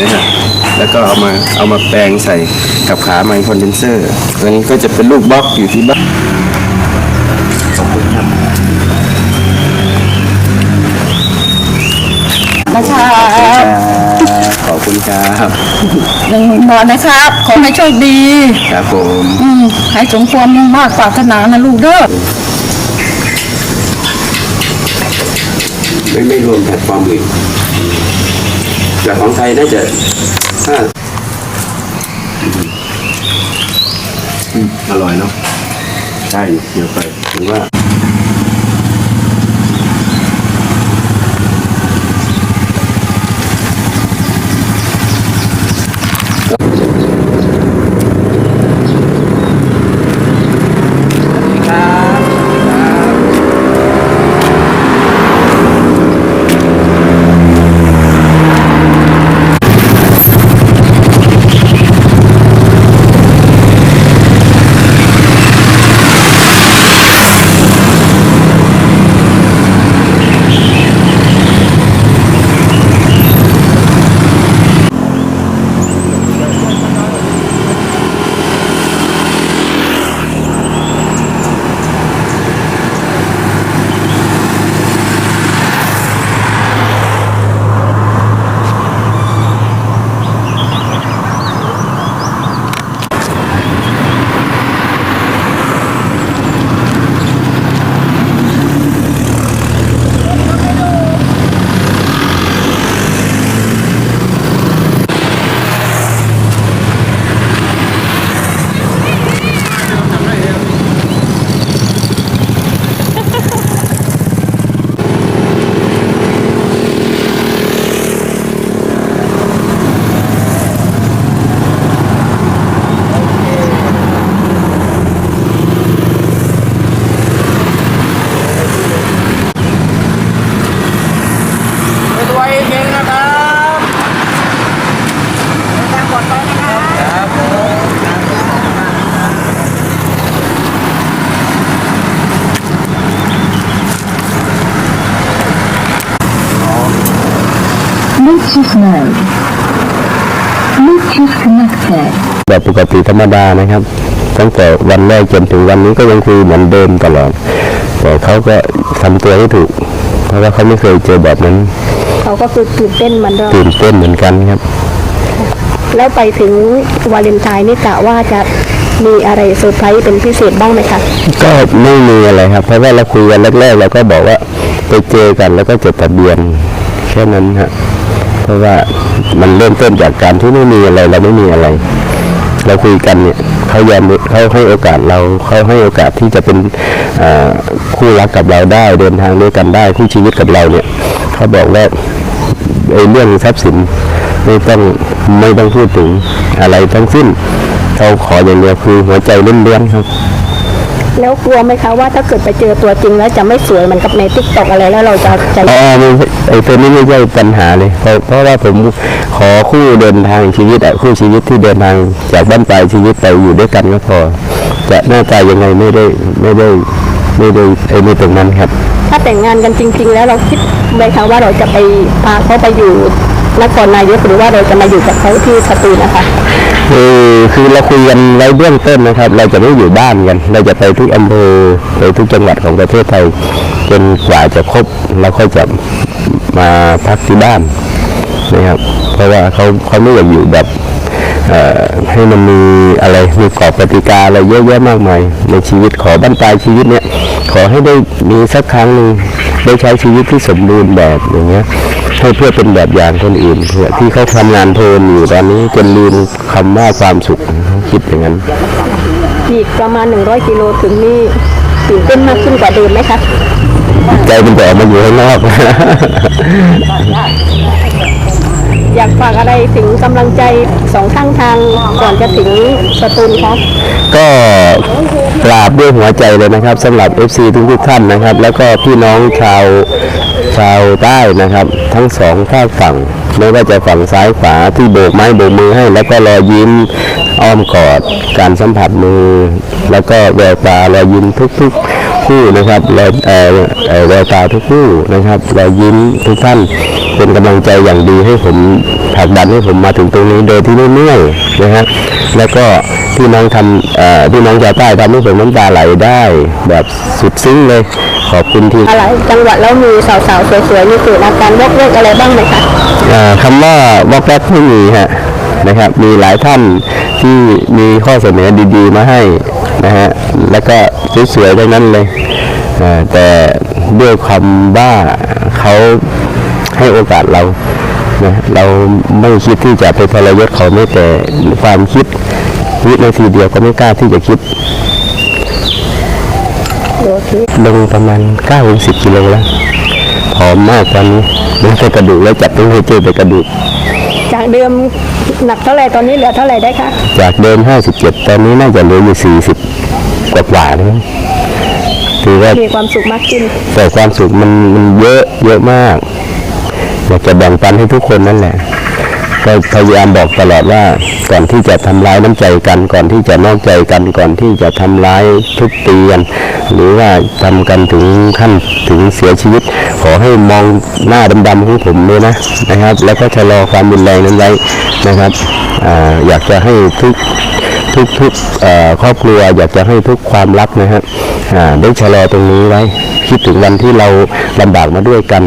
นะฮะแล้วก็เอามาเอามาแปลงใส่กับขาไมค์คอนเดนเซอร์ตัวนี้ก็จะเป็นลูกบล็อกอยู่ที่บ้านขอบคุณครับนะครับขอบคุณครับหนึ่งหมื่นบาทนะครับ ขอให้โชคดี ครับผมอืมให้สมความมุ่งมากปรารถนานะลูกเด้อไม่ไม่รวมแพลตฟอร์มอื่น แต่ของไทยน่าจะถ้าอร่อยเนาะใช่เดี๋ยวไปถือว่า Bluetooth mode. Bluetooth connected. แบบปกติธรรมดานะครับ ตั้งแต่วันแรกจนถึงวันนี้ก็ยังคุยเหมือนเดิมตลอด แต่เขาก็ทำตัวให้ถูก เพราะว่าเขาไม่เคยเจอแบบนั้น เขาก็คือตื่นเต้นเหมันเดิมตื่นเต้นเหมือนกันครับ แล้วไปถึงวาเลนไทน์นี่กะว่าจะมีอะไรเซอร์ไพรส์เป็นพิเศษบ้างไหมคะ ก็ไม่มีอะไรครับ เพราะว่าเราคุยกันแรกๆเราก็บอกว่าไปเจอกันแล้วก็จดทะเบียนแค่นั้นฮะ เพราะว่ามันเริ่มต้นจากการที่ไม่มีอะไรเราไม่มีอะไร เราคุยกันเนี่ยเขายอมเขาให้โอกาสเราเขาให้โอกาสที่จะเป็นคู่รักกับเราได้เดินทางด้วยกันได้คู่ชีวิตกับเราเนี่ยเขาบอกว่าไอ้เรื่องทรัพย์สินไม่ต้องไม่ต้องพูดถึงอะไรทั้งสิ้นเขาขออย่างเดียวคือหัวใจเล้วนๆครับ แล้วกลัวไหมคะว่าถ้าเกิดไปเจอตัวจริงแล้วจะไม่สวยเหมือนกับในทิกตอกอะไรแล้วเราจะจะอ๋อไม่ใช่ไอ้ตัวนี้ไม่ใช่ปัญหาเลยเพราะเพราะว่าผมขอคู่เดินทางชีวิตอะคู่ชีวิตที่เดินทางจากบ้านปลายชีวิตไปอยู่ด้วยกันก็พอจะหน้าตายังไงไม่ได้ไม่ได้ไม่ได้ไอ้นี่ตรงนั้นครับ ถ้าแต่งงานกันจริง ๆ แล้วเราคิดไหมคะว่าเราจะไปพาเขาไปอยู่นครนายกหรือว่าเราจะมาอยู่กับเขาที่สตูลนะคะ คือคือเราคุยกันไว้เบื้องต้นนะครับ เราจะไม่อยู่บ้านกัน เราจะไปทุกอำเภอไปทุกจังหวัดของประเทศไทยจนกว่าจะครบแล้วค่อยจะมาพักที่บ้านนะครับเพราะว่าเขาเขาไม่อยากอยู่แบบให้มันมีอะไรมีกรอบกติกาอะไรเยอะแยะมากมายในชีวิตขอบ้านปลายชีวิตเนี่ยขอให้ได้มีสักครั้งหนึ่งได้ใช้ชีวิตที่สมบูรณ์แบบอย่างเงี้ย ให้เพื่อเป็นแบบอย่างคนอื่นเพื่อที่เขาทำงานเพลินอยู่ตอนนี้จนลืมคำว่าความสุขเขาคิดอย่างนั้นอีกประมาณ 100กิโลถึงนี่ตื่นเต้นมากขึ้นกว่าเดิมไหมคะใจมันจะออกมาอยู่ข้างนอก อยากฝากอะไรถึงกำลังใจสองข้างทางก่อนจะถึงสตูลคะก็กราบ ด้วยหัวใจเลยนะครับสำหรับ FC ทุกทุกท่านนะครับ แล้วก็พี่น้องชาวชาวใต้นะครับ ทั้งสองข้างฝั่ง ไม่ว่าจะฝั่งซ้ายขวาที่โบกไม้โบกมือให้ แล้วก็รอยยิ้มอ้อมกอด การสัมผัสมือ แล้วก็แววตารอยยิ้มทุกๆ คู่นะครับรอยเอ่อเอ่อแววตาทุกคู่นะครับรอยยิ้มทุกท่านเป็นกำลังใจอย่างดีให้ผมผลักดันให้ผมมาถึงตรงนี้โดยที่ไม่เมื่อยนะฮะแล้วก็ที่น้องทำเอ่อที่น้องชาวใต้ทำให้ผมน้ำตาไหลได้ แบบสุดซึ้งเลยขอบคุณที่อะไรจังหวัดแล้วมีสาวๆสวยๆมีเกิดอาการวอกเวกอะไรบ้างไหมคะอ่าคำว่าวอกแวกไม่มีฮะนะครับ มีหลายท่านที่มีข้อเสนอดีๆ มาให้ นะฮะแล้วก็สวยๆทั้งนั้นเลยอ่าแต่ด้วยความว่าเขาให้โอกาสเรานะเราไม่คิดที่จะไปทรยศเขาไม่แต่ความคิดวินาทีเดียวก็ไม่กล้าที่จะคิดโอเคลงประมาณ9ถึง10กิโลแล้วผอมมากตอนนี้เหลือแต่กระดูกแล้วจับต้องให้เจอแต่กระดูก จากเดิมหนักเท่าไหร่ตอนนี้เหลือเท่าไหร่ได้คะ จากเดิม 57 ตอนนี้น่าจะเหลืออยู่40 กว่ากว่าๆนะถือว่ามีความสุขมากขึ้น แต่ความสุขมันมันเยอะเยอะมากอยากจะแบ่งปันให้ทุกคนนั่นแหละก็พยายามบอกตลอดว่าก่อนที่จะทำร้ายน้ำใจกัน ก่อนที่จะนอกใจกัน ก่อนที่จะทำร้ายทุบตีกันหรือว่าทำกันถึงขั้นถึงเสียชีวิต ขอให้มองหน้าดำๆของผมด้วยนะนะครับ แล้วก็ชะลอความรุนแรงนั้นไว้นะครับอาอยากจะให้ทุก ทุกทุกครอบครัวอยากจะให้ทุกความรักนะฮะได้ชะลอตรงนี้ไว้ คิดถึงวันที่เราลำบากมาด้วยกัน